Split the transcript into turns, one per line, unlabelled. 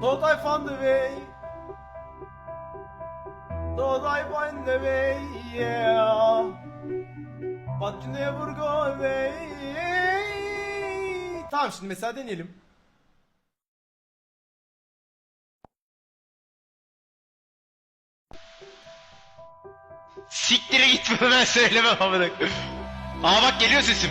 found the way. Thought I find the way, yeah. But you never go away. Tamam şimdi mesela deneyelim.
Siktire gitme ben söylemem amına. Aa bak geliyor sesim.